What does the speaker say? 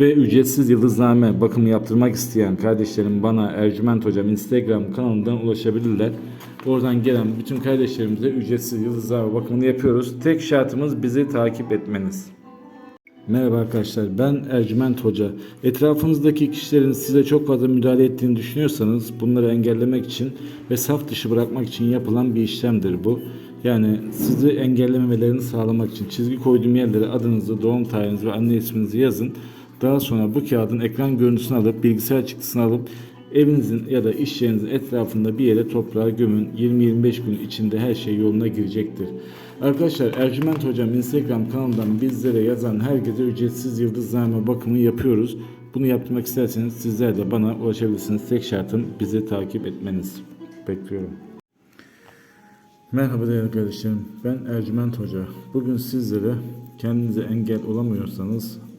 Ve ücretsiz yıldızname bakımı yaptırmak isteyen kardeşlerim bana Ercüment Hocam Instagram kanalından ulaşabilirler. Oradan gelen bütün kardeşlerimize ücretsiz yıldızname bakımını yapıyoruz. Tek şartımız bizi takip etmeniz. Merhaba arkadaşlar ben Ercüment Hoca. Etrafınızdaki kişilerin size çok fazla müdahale ettiğini düşünüyorsanız bunları engellemek için ve saf dışı bırakmak için yapılan bir işlemdir bu. Yani sizi engellememelerini sağlamak için çizgi koyduğum yerlere adınızı, doğum tarihinizi ve anne isminizi yazın. Daha sonra bu kağıdın ekran görüntüsünü alıp bilgisayar çıktısını alıp evinizin ya da iş yerinizin etrafında bir yere toprağa gömün. 20-25 gün içinde her şey yoluna girecektir. Arkadaşlar Ercüment Hocam Instagram kanalından bizlere yazan herkese ücretsiz yıldızname bakımı yapıyoruz. Bunu yaptırmak isterseniz sizler de bana ulaşabilirsiniz. Tek şartım bizi takip etmeniz. Bekliyorum. Merhaba değerli kardeşlerim. Ben Ercüment Hoca. Bugün sizlere kendinize engel olamıyorsanız